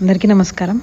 అందరికీ నమస్కారం.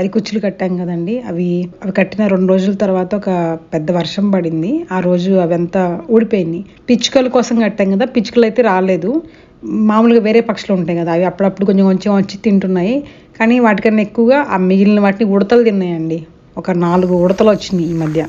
వరి కుచ్చులు కట్టాం కదండి. అవి అవి కట్టిన రెండు రోజుల తర్వాత ఒక పెద్ద వర్షం పడింది. ఆ రోజు అవంతా ఊడిపోయింది. పిచ్చుకల కోసం కట్టాం కదా పిచ్చుకలు అయితే రాలేదు. మామూలుగా వేరే పక్షులు ఉంటాయి కదా అవి అప్పుడప్పుడు కొంచెం కొంచెం వచ్చి తింటున్నాయి. కానీ వాటికన్నా ఎక్కువగా ఆ మిగిలిన వాటిని ఉడతలు తిన్నాయండి. ఒక నాలుగు ఉడతలు వచ్చినాయి ఈ మధ్య.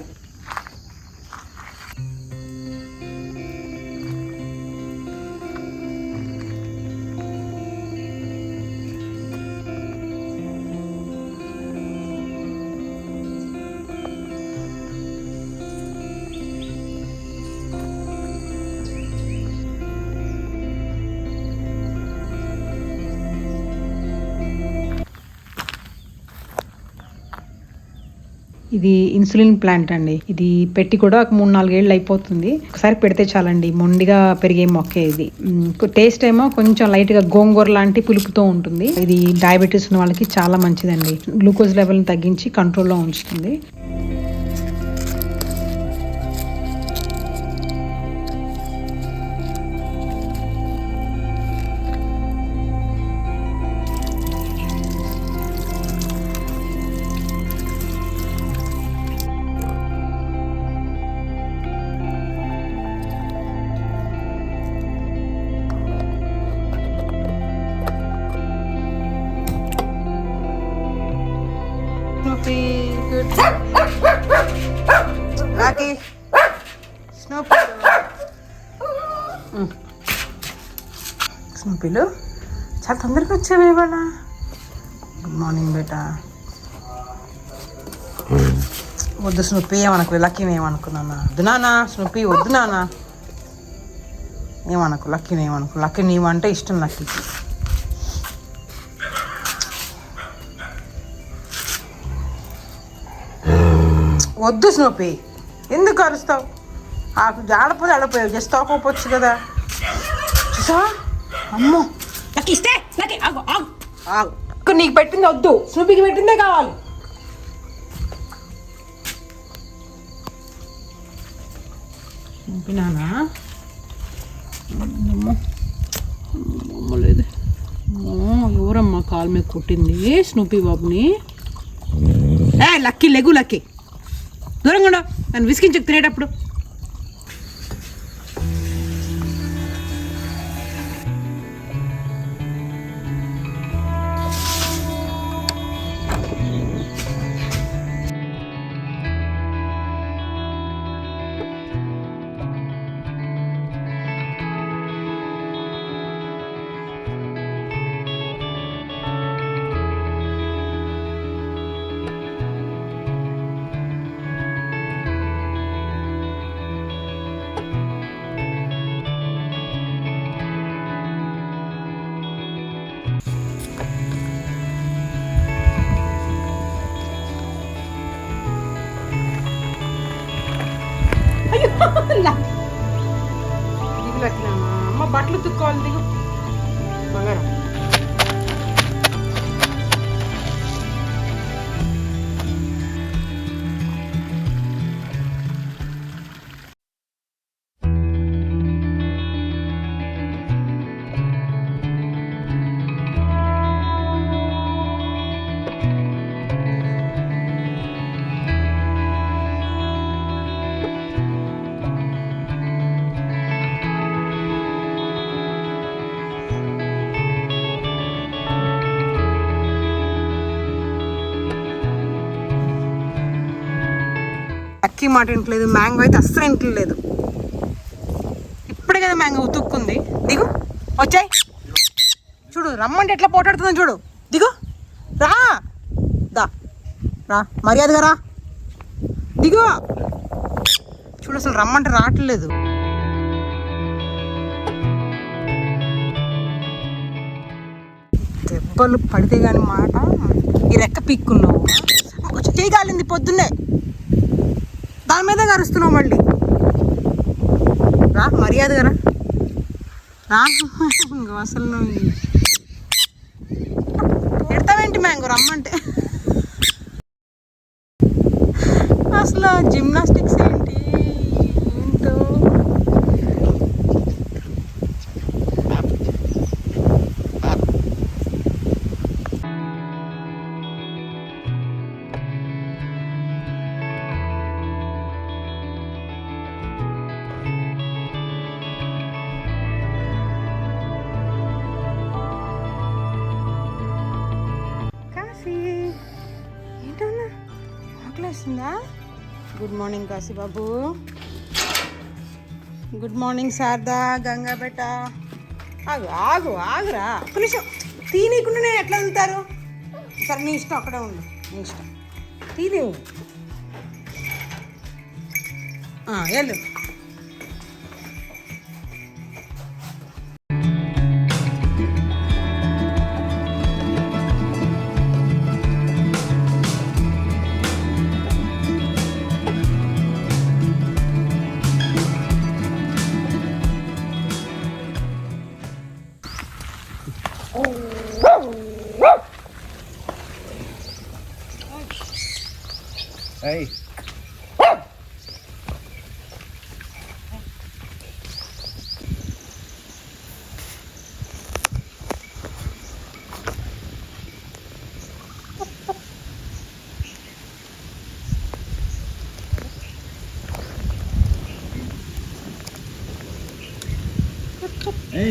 ఇది ఇన్సులిన్ ప్లాంట్ అండి. ఇది పెట్టి కూడా ఒక మూడు నాలుగేళ్ళు అయిపోతుంది. ఒకసారి పెడితే చాలండి. మొండిగా పెరిగే మొక్కే ఇది. టేస్ట్ ఏమో కొంచెం లైట్గా గోంగూర లాంటి పులుపుతో ఉంటుంది. ఇది డయాబెటీస్ ఉన్న వాళ్ళకి చాలా మంచిదండి. గ్లూకోజ్ లెవెల్ తగ్గించి కంట్రోల్లో ఉంచుతుంది. స్నూపీలు చాలా తొందరగా వచ్చావు ఇవాళ. గుడ్ మార్నింగ్ బేటా. వద్దు స్నూపి ఏమనుకో లక్కీని ఏమనుకున్నానా వద్దు నానా స్నూపి వద్దు నానా ఏమనుకో లక్కీని ఏమనుకో? లక్కీ నీవంటే ఇష్టం లక్కీకి వద్దు స్నూపి. ఎందుకు అరుస్తావు? ఆడపోతే ఆడపోయావు జస్ట్ తోకపోవచ్చు కదా. చూసావా? అమ్మో! లక్కీ ఇస్తే లక్కీ ఆగు ఆగు. ఆగు. ఇక్కడ నీకు పెట్టింది వద్దు. స్నూపీకి పెట్టిందే కావాలి. స్నూపీ నానా అమ్మో. అమ్మో లేదు. అమ్మో, ఎవరమ్మా కాలు మీద కొట్టింది స్నూపీ బాబుని? ఏ లక్కీ లెగు లక్కీ. దూరంగా ఉండవు నన్ను విసికించకు తినేటప్పుడు. దిగులు లక్కీ అమ్మ బట్టలు తుక్కోవాలి దిగు. బంగారం. లక్కీ మాట ఇంట్లేదు మ్యాంగో అయితే అస్సలు ఇంట్లేదు ఇప్పుడే కదా మ్యాంగో ఉతుక్కుంది. దిగు వచ్చాయి. చూడు రమ్మంటే ఎట్లా పోటాడుతుందో చూడు. దిగు రా. దా రా. మర్యాదగా రా. దిగు. చూడు అసలు రమ్మంటే రావట్లేదు. దెబ్బలు పడితే కానీ మాట ఈ రెక్క పీక్కున్నావు? కొంచెం చేయి కాలింది పొద్దున్నే. దాని మీద కరుస్తున్నావు మళ్ళీ. రా మర్యాద కదా. రా. అసలు నువ్వు పెడతావేంటి మ్యాంగో? రమ్మంటే. అసలు జిమ్నాస్టిక్స్ కాశీబాబు బాబు గుడ్ మార్నింగ్ శారదా గంగా బెట ఆగు ఆగు ఆగురా. ఒక్క నిమిషం. తీనీకుండానే ఎట్లా వెళ్తారు సరే నీ ఇష్టం అక్కడే ఉండు. నీ ఇష్టం. తీనివు వెళ్ళు.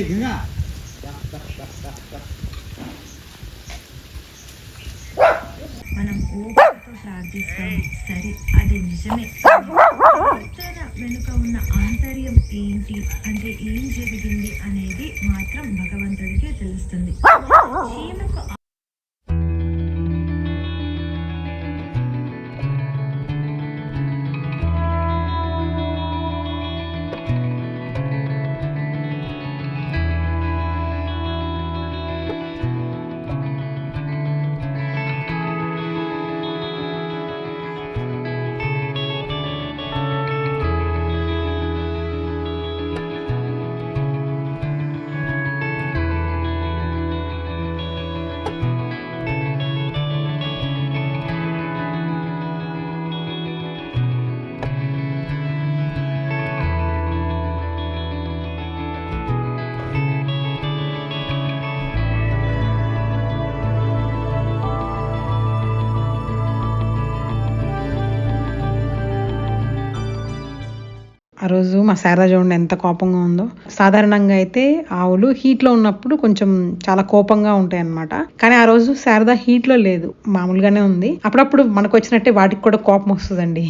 Hey, మనం ప్రార్థిస్తాం సరే అది నిజమే. ఉత్తర వెనుక ఉన్న ఆంతర్యం ఏంటి? అంటే ఏం జరిగింది అనేది మాత్రం భగవంతుడికే తెలుస్తుంది. చీమకు రోజు మా శారద చూడండి ఎంత కోపంగా ఉందో. సాధారణంగా అయితే ఆవులు హీట్లో ఉన్నప్పుడు కొంచెం చాలా కోపంగా ఉంటాయి అన్నమాట. కానీ ఆ రోజు శారద హీట్లో లేదు. మామూలుగానే ఉంది. అప్పుడప్పుడు మనకు వచ్చినట్టే వాటికి కూడా కోపం వస్తుందండి.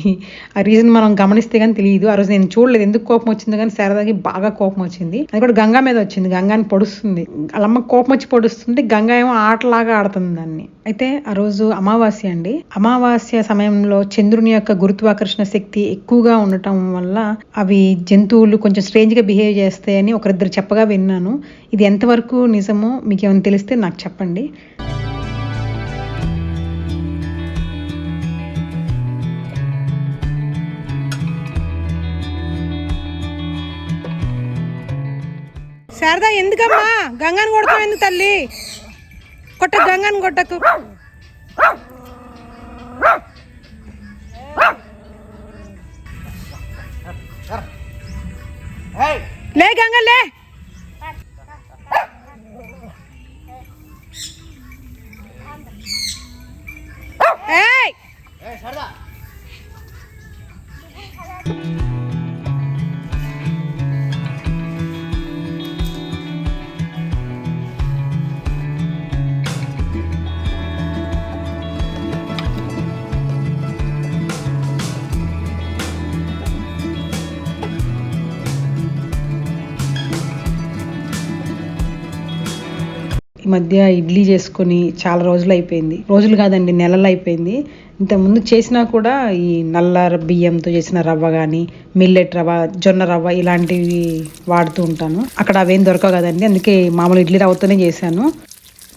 ఆ రీజన్ మనం గమనిస్తే కానీ తెలియదు. ఆ రోజు నేను చూడలేదు ఎందుకు కోపం వచ్చింది కానీ శారదకి బాగా కోపం వచ్చింది. అది కూడా గంగా మీద వచ్చింది. గంగాని పొడుస్తుంది. వాళ్ళమ్మ కోపం వచ్చి పొడుస్తుంటే గంగా ఏమో ఆటలాగా ఆడుతుంది దాన్ని. అయితే ఆ రోజు అమావాస్య అండి. అమావాస్య సమయంలో చంద్రుని యొక్క గురుత్వాకర్షణ శక్తి ఎక్కువగా ఉండటం వల్ల అవి జంతువులు కొంచెం స్ట్రేంజ్గా బిహేవ్ చేస్తాయని ఒకరిద్దరు చెప్పగా విన్నాను. ఇది ఎంతవరకు నిజమో మీకు ఏమైనా తెలిస్తే నాకు చెప్పండి. శారదా ఎందుకమ్మా? గంగాని కొడతావు ఎందుకు తల్లి? కొట్ట గంగాను కొట్టకు. లే గంగ లే ఏయ్ Hey, Sarda. మధ్య ఇడ్లీ చేసుకొని చాలా రోజులు అయిపోయింది. రోజులు కాదండి నెలలు అయిపోయింది. ఇంతకుముందు చేసినా కూడా ఈ నల్ల బియ్యంతో చేసిన రవ్వ కానీ మిల్లెట్ రవ్వ జొన్న రవ్వ ఇలాంటివి వాడుతూ ఉంటాను. అక్కడ అవేం దొరకవు కదండి అందుకే మామూలు ఇడ్లీ రవ్వతోనే చేశాను.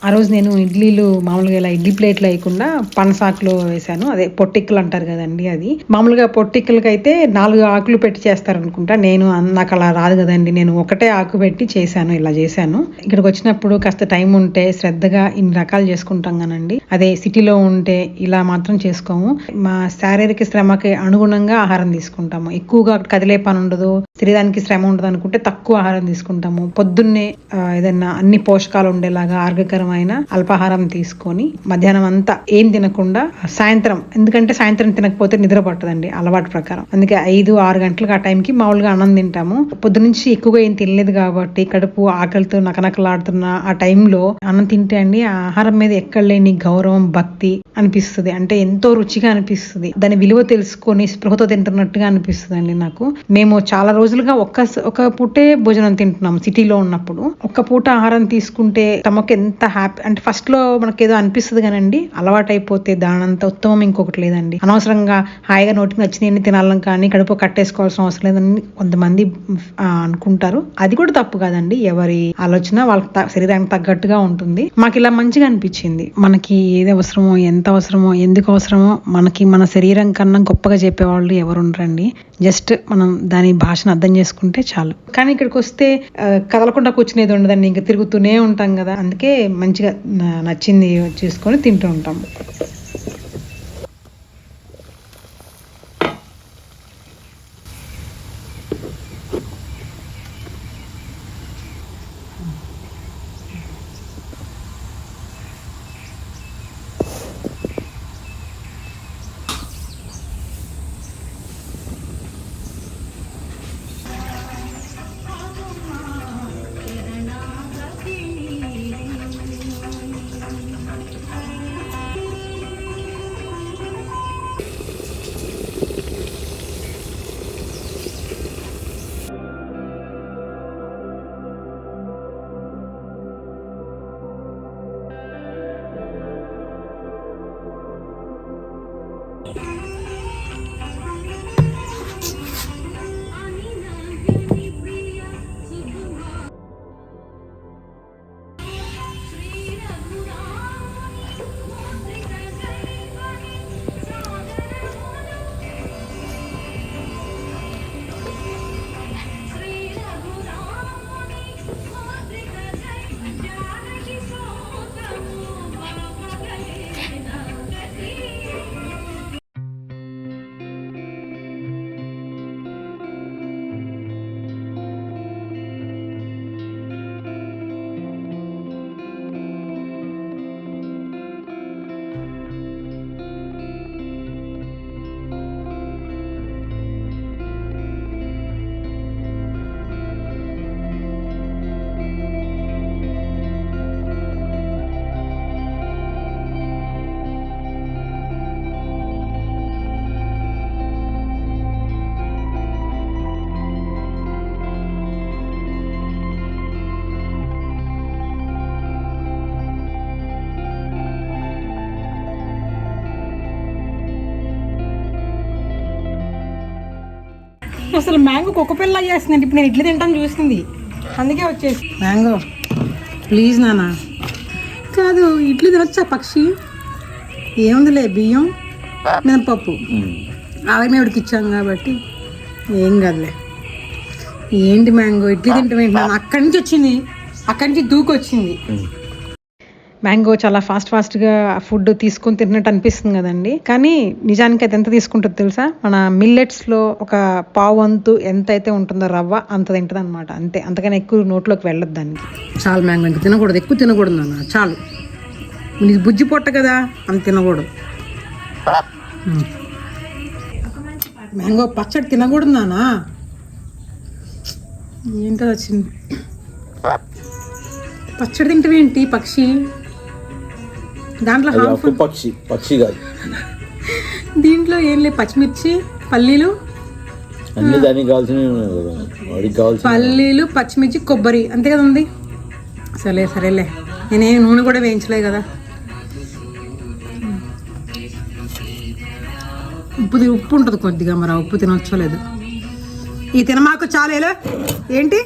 ఆ రోజు నేను ఇడ్లీలు మామూలుగా ఇలా ఇడ్లీ ప్లేట్లు వేయకుండా పనసాకులో వేశాను. అదే పొట్టిక్కలు అంటారు కదండి అది. మామూలుగా పొట్టిక్కలకి అయితే నాలుగు ఆకులు పెట్టి చేస్తారు అనుకుంటా నేను నాకు అలా రాదు కదండి. నేను ఒకటే ఆకు పెట్టి చేశాను ఇలా చేశాను. ఇక్కడికి వచ్చినప్పుడు కాస్త టైం ఉంటే శ్రద్ధగా ఇన్ని రకాలు చేసుకుంటాం కానండి. అదే సిటీలో ఉంటే ఇలా మాత్రం చేసుకోము. మా శారీరక శ్రమకి అనుగుణంగా ఆహారం తీసుకుంటాము. ఎక్కువగా కదిలే పని ఉండదు. శరీరానికి శ్రమ ఉండదు అనుకుంటే తక్కువ ఆహారం తీసుకుంటాము. పొద్దున్నే ఏదైనా అన్ని పోషకాలు ఉండేలాగా ఆరోగ్యకరమైన అల్పాహారం తీసుకొని మధ్యాహ్నం అంతా ఏం తినకుండా సాయంత్రం ఎందుకంటే సాయంత్రం తినకపోతే నిద్ర పట్టదండి అలవాటు ప్రకారం. అందుకే ఐదు ఆరు గంటలకు ఆ టైంకి మామూలుగా అన్నం తింటాము. పొద్దునుంచి ఎక్కువగా ఏం తినలేదు కాబట్టి కడుపు ఆకలితో నకనకలాడుతున్న ఆ టైంలో అన్నం తింటే అండి ఆ ఆహారం మీద ఎక్కడ లేని గౌరవం భక్తి అనిపిస్తుంది. అంటే ఎంతో రుచిగా అనిపిస్తుంది. దాని విలువ తెలుసుకొని స్పృహతో తింటున్నట్టుగా అనిపిస్తుంది అండి నాకు. మేము చాలా రోజులుగా ఒక్క ఒక పూటే భోజనం తింటున్నాం సిటీలో ఉన్నప్పుడు. ఒక్క పూట ఆహారం తీసుకుంటే తమకు ఎంత హ్యాపీ అంటే ఫస్ట్లో మనకి ఏదో అనిపిస్తుంది కానండి అలవాటు అయిపోతే దానంత ఉత్తమం ఇంకొకటి లేదండి. అనవసరంగా హాయిగా నోటికి నచ్చినవి తినాలని కానీ కడుపు కట్టేసుకోవాల్సిన అవసరం లేదని కొంతమంది అనుకుంటారు. అది కూడా తప్పు కాదండి. ఎవరి ఆలోచన వాళ్ళకి త- శరీరానికి తగ్గట్టుగా ఉంటుంది. మాకు ఇలా మంచిగా అనిపించింది. మనకి ఏది అవసరమో ఎంత అవసరమో ఎందుకు అవసరమో మనకి మన శరీరం కన్నా గొప్పగా చెప్పేవాళ్ళు ఎవరు ఉండరండి జస్ట్ మనం దాని భాషను అర్థం చేసుకుంటే చాలు. కానీ ఇక్కడికి వస్తే కదలకుండా కూర్చునేది ఉండదండి. ఇంకా తిరుగుతూనే ఉంటాం కదా. అందుకే మంచిగా నచ్చింది చేసుకొని తింటూ ఉంటాం. అసలు మ్యాంగో కుక్క పిల్ల చేస్తుందండి ఇప్పుడు నేను ఇడ్లీ తింటాను చూసింది. అందుకే వచ్చేసి. మ్యాంగో ప్లీజ్ నాన్న. కాదు ఇడ్లీ తినొచ్చా పక్షి? ఏముందిలే బియ్యం మినపప్పు. ఆవిడకి ఇచ్చాం కాబట్టి ఏం కాదులే. ఏంటి మ్యాంగో? ఇడ్లీ తింటాం ఏంటి అక్కడి నుంచి వచ్చింది. అక్కడి నుంచి దూకి వచ్చింది మ్యాంగో చాలా ఫాస్ట్ ఫాస్ట్గా ఫుడ్ తీసుకొని తిన్నట్టు అనిపిస్తుంది కదండి. కానీ నిజానికి అది ఎంత తీసుకుంటుందో తెలుసా? మన మిల్లెట్స్లో ఒక పావు వంతు ఎంత అయితే ఉంటుందో రవ్వ అంత తింటుంది అనమాట అంతే. అంతకన్నా ఎక్కువ నోట్లోకి వెళ్ళదు దానికి. చాలు మ్యాంగో ఇంక తినకూడదు. ఎక్కువ తినకూడదు నాన్న. చాలు. నీకు బుజ్జి పొట్ట కదా అంత తినకూడదు. మ్యాంగో పచ్చడి తినకూడదు నాన్న. ఏంటో వచ్చింది? పచ్చడి తింటావేంటి పక్షి? దాంట్లో అప్పు పక్షి పక్షి కాదు. దీంట్లో ఏం లేదు పచ్చిమిర్చి పల్లీలు అన్ని దానికి వాడికి కావాల్సిన పల్లీలు పచ్చిమిర్చి కొబ్బరి అంతే కదా ఉంది? సరే సరేలే. నేనేం నూనె కూడా వేయించలే కదా. ఉప్పు ఉప్పు ఉంటుంది కొద్దిగా మరి ఉప్పు తినొచ్చో లేదు. ఈ తినమాకు చాలేలా ఏంటి?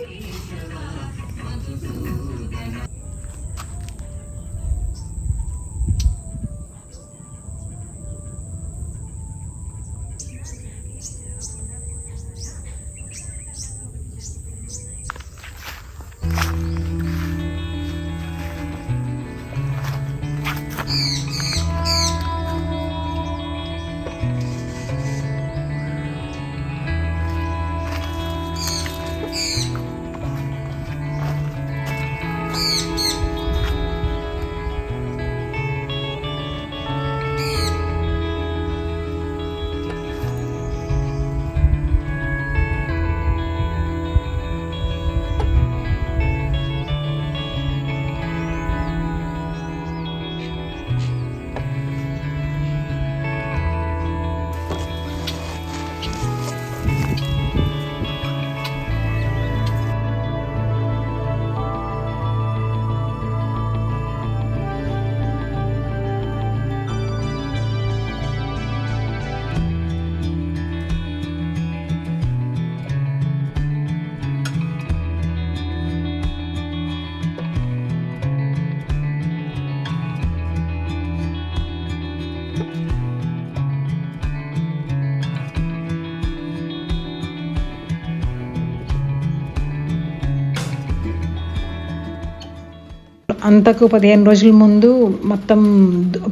అంతకు పదిహేను రోజుల ముందు మొత్తం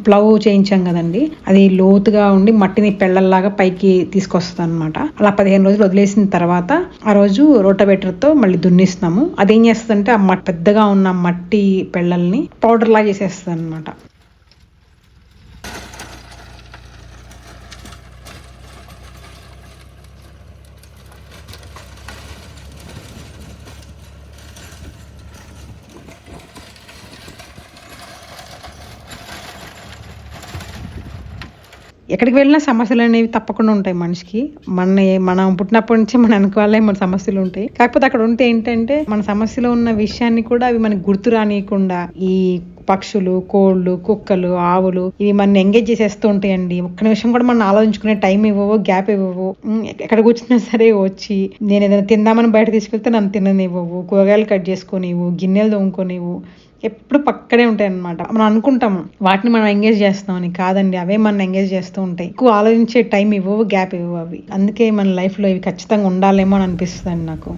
ప్లవ్ చేయించాం కదండి. అది లోతుగా ఉండి మట్టిని పెళ్ళల్లాగా పైకి తీసుకొస్తుంది అనమాట అలా పదిహేను రోజులు వదిలేసిన తర్వాత ఆ రోజు రోటవేటర్తో మళ్ళీ దున్నిస్తాము అదేం చేస్తుందంటే ఆ మట్టి పెద్దగా ఉన్న మట్టి పెళ్ళల్ని పౌడర్ చేసేస్తుంది అనమాట ఎక్కడికి వెళ్ళినా సమస్యలు అనేవి తప్పకుండా ఉంటాయి మనిషికి. మన మనం పుట్టినప్పటి నుంచి మన వెనకాలే మన సమస్యలు ఉంటాయి. కాకపోతే అక్కడ ఉంటే ఏంటంటే మన సమస్యలో ఉన్న విషయాన్ని కూడా అవి మనకి గుర్తు రానియకుండా ఈ పక్షులు కోళ్ళు కుక్కలు ఆవులు ఇవి మన ఎంగేజ్ చేసేస్తూ ఉంటాయండి. ఒక్క నిమిషం కూడా మనం ఆలోచించుకునే టైం ఇవ్వవు గ్యాప్ ఇవ్వవు. ఎక్కడ కూర్చున్నా సరే వచ్చి నేను ఏదైనా తిందామని బయట తీసుకెళ్తే నన్ను తిననివ్వవు. కూరగాయలు కట్ చేసుకొనివ్వు గిన్నెలు తోముకొనివ్వు. ఎప్పుడు పక్కనే ఉంటాయి అనమాట మనం అనుకుంటాము వాటిని మనం ఎంగేజ్ చేస్తామని కాదండి అవే మనం ఎంగేజ్ చేస్తూ ఉంటాయి. ఎక్కువ ఆలోచించే టైం ఇవ్వవు గ్యాప్ ఇవ్వవు అవి. అందుకే మన లైఫ్లో ఇవి ఖచ్చితంగా ఉండాలేమో అని అనిపిస్తుంది నాకు.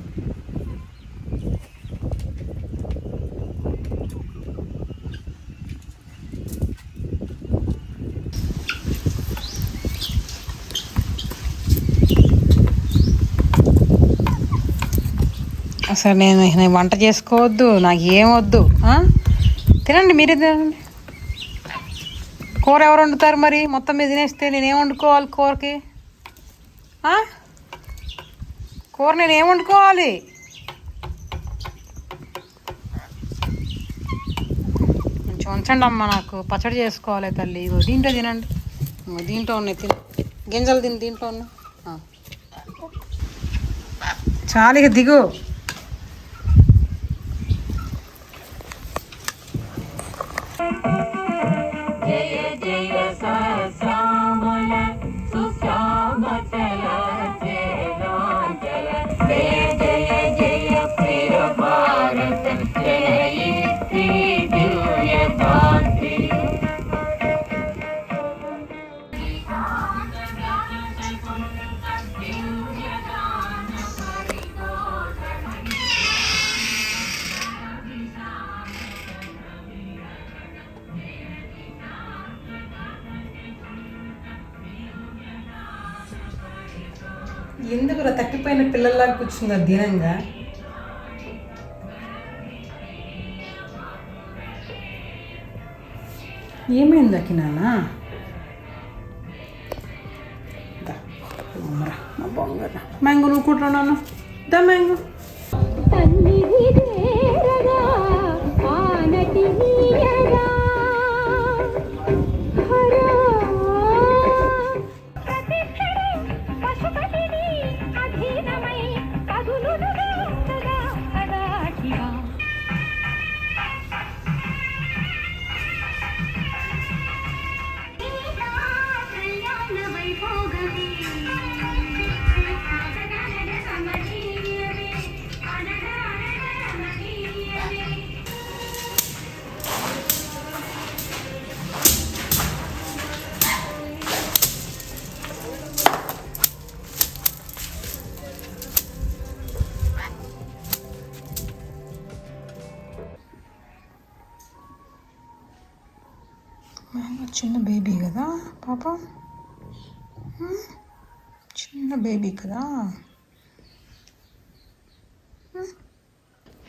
అసలు నేను నేను వంట చేసుకోవద్దు నాకు ఏం వద్దు తినండి మీరే తినండి. కూర ఎవరు వండుతారు మరి? మొత్తం మీద తినేస్తే నేనేం వండుకోవాలి కూరకి? కూర నేను ఏం వండుకోవాలి? కొంచెం ఉంచండి అమ్మ నాకు పచ్చడి చేసుకోవాలి తల్లి ఇగో దీంట్లో తినండి. దీంట్లో ఉన్నాయి తిని. గింజలు తిని దీంట్లో ఉన్నా చాలు ఇక దిగు. ఎందుకు పిల్లల్లాగా కూర్చున్నారు దీనంగా ఏమైంది అకి నాన్న? మ్యాంగో నువ్వు కూడా దా మ్యాంగో. చిన్న బేబీ కదా పాప? చిన్న బేబీ కదా?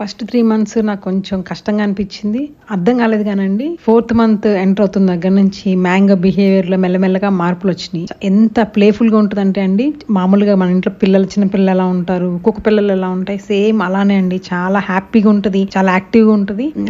ఫస్ట్ త్రీ మంత్స్ నాకు కొంచెం కష్టంగా అనిపించింది. అర్థం కాలేదు కానండి. ఫోర్త్ మంత్ ఎంటర్ అవుతున్న దగ్గర నుంచి మ్యాంగో బిహేవియర్లో మెల్లమెల్లగా మార్పులు వచ్చినాయి. ఎంత ప్లేఫుల్గా ఉంటుందంటే అండి మామూలుగా మన ఇంట్లో పిల్లలు చిన్న పిల్లలు ఎలా ఉంటారు కుక్క పిల్లలు ఎలా ఉంటాయి సేమ్ అలానే అండి. చాలా హ్యాపీగా ఉంటుంది చాలా యాక్టివ్గా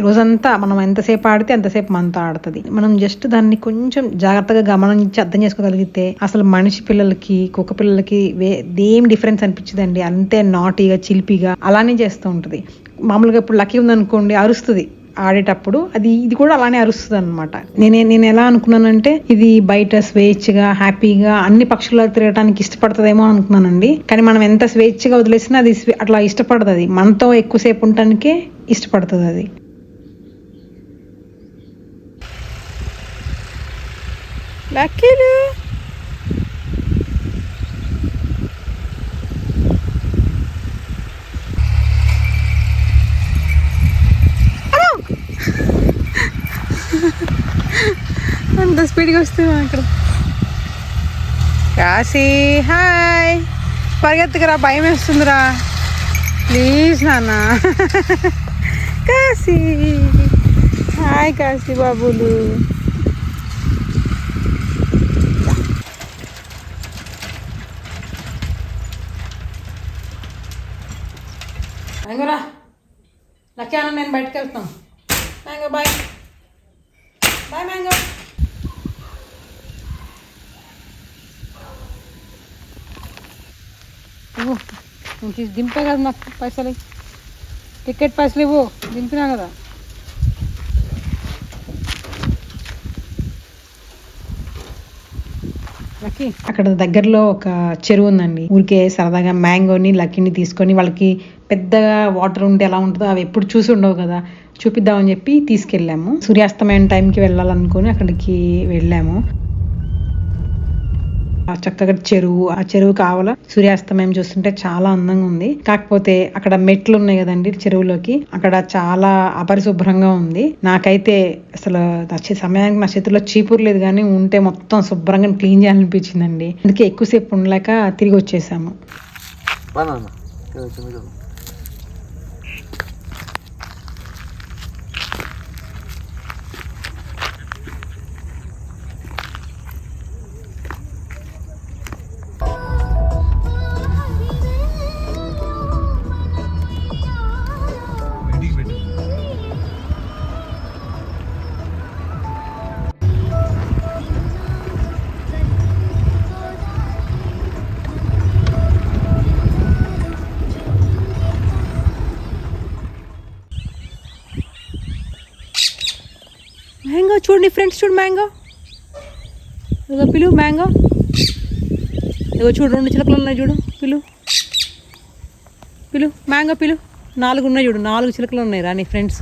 రోజంతా మనం ఎంతసేపు ఆడితే ఎంతసేపు మనతో ఆడుతుంది. మనం జస్ట్ దాన్ని కొంచెం జాగ్రత్తగా గమనించి అర్థం చేసుకోగలిగితే అసలు మనిషి పిల్లలకి కుక్క పిల్లలకి వే దేం డిఫరెన్స్ అనిపించదండి. అంతే నాటీగా చిలిపిగా అలానే చేస్తూ ఉంటుంది. మామూలుగా ఇప్పుడు లక్కీ ఉందనుకోండి అరుస్తుంది. ఆడేటప్పుడు అది ఇది కూడా అలానే అరుస్తుంది అనమాట నేనే నేను ఎలా అనుకున్నానంటే ఇది బయట స్వేచ్ఛగా హ్యాపీగా అన్ని పక్షులు తిరగడానికి ఇష్టపడుతుందేమో అనుకున్నానండి. కానీ మనం ఎంత స్వేచ్ఛగా వదిలేసినా అది స్వే- అట్లా ఇష్టపడుతుంది మనతో ఎక్కువసేపు ఉండటానికే ఇష్టపడుతుంది అది లక్కీలు! అంత స్పీడ్గా వస్తున్నాం అక్కడ. కాశీ హాయ్. పరిగెత్తుకురా భయం వేస్తుందిరా. ప్లీజ్ నాన్న. కాశీ. హాయ్ కాశీ బాబులు. మ్యాంగోరా లక్కీ నేను బయటకు వెళ్తాం. Mango bye. బాయ్ మ్యాంగో ఇవ్వు. నువ్వు తీసి దింపే కదా నాకు పైసలు. టికెట్ పైసలు ఇవ్వు. దింపినా కదా. లక్కీ. అక్కడ దగ్గరలో ఒక చెరువు ఉందండి. ఊరికే సరదాగా మ్యాంగోని లక్కీని తీసుకొని వాళ్ళకి పెద్దగా వాటర్ ఉంటే ఎలా ఉంటుందో అవి ఎప్పుడు చూసి ఉండవు కదా. చూపిద్దామని చెప్పి తీసుకెళ్ళాము. సూర్యాస్తమయం టైంకి వెళ్ళాలనుకొని అక్కడికి వెళ్ళాము. చక్కగా చెరువు ఆ చెరువు కావాల సూర్యాస్తమయం చూస్తుంటే చాలా అందంగా ఉంది. కాకపోతే అక్కడ మెట్లు ఉన్నాయి కదండి చెరువులోకి. అక్కడ చాలా అపరిశుభ్రంగా ఉంది. నాకైతే అసలు సమయానికి నా చేతిలో చీపురు లేదు కానీ ఉంటే మొత్తం శుభ్రంగా క్లీన్ చేయాలనిపించిందండి. అందుకే ఎక్కువసేపు ఉండలేక తిరిగి వచ్చేసాము. బాగా ఫ్రెండ్స్ చూడు మ్యాంగో ఇదిగో పిలు మ్యాంగో ఇదిగో చూడు రెండు చిలకలు ఉన్నాయి చూడు పిలు. పిలు మ్యాంగో పిలు. నాలుగు ఉన్నాయి చూడు నాలుగు చిలకలు ఉన్నాయి రా నీ ఫ్రెండ్స్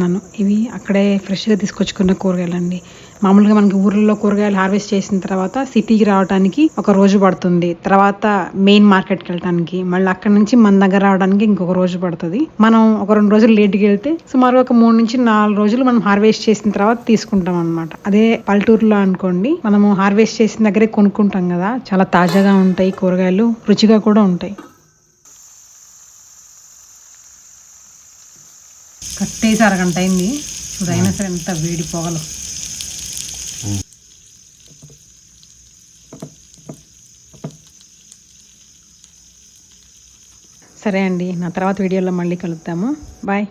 నన్ను ఇవి అక్కడే ఫ్రెష్గా తీసుకొచ్చుకున్న కూరగాయలండి. మామూలుగా మనకి ఊర్లలో కూరగాయలు హార్వెస్ట్ చేసిన తర్వాత సిటీకి రావడానికి ఒక రోజు పడుతుంది. తర్వాత మెయిన్ మార్కెట్కి వెళ్ళడానికి మళ్ళీ అక్కడ నుంచి మన దగ్గర రావడానికి ఇంకొక రోజు పడుతుంది. మనం ఒక రెండు రోజులు లేట్కి వెళ్తే సుమారు ఒక మూడు నుంచి నాలుగు రోజులు మనం హార్వెస్ట్ చేసిన తర్వాత తీసుకుంటాం అనమాట అదే పల్లెటూరులో అనుకోండి మనము హార్వెస్ట్ చేసిన దగ్గరే కొనుక్కుంటాం కదా. చాలా తాజాగా ఉంటాయి కూరగాయలు రుచిగా కూడా ఉంటాయి. కట్టేసి అరగంట అయింది. ఇప్పుడు అయినా సరే ఎంత వేడి పొగలు. సరే అండి నా తర్వాత వీడియోలో మళ్ళీ కలుద్దాము. బాయ్.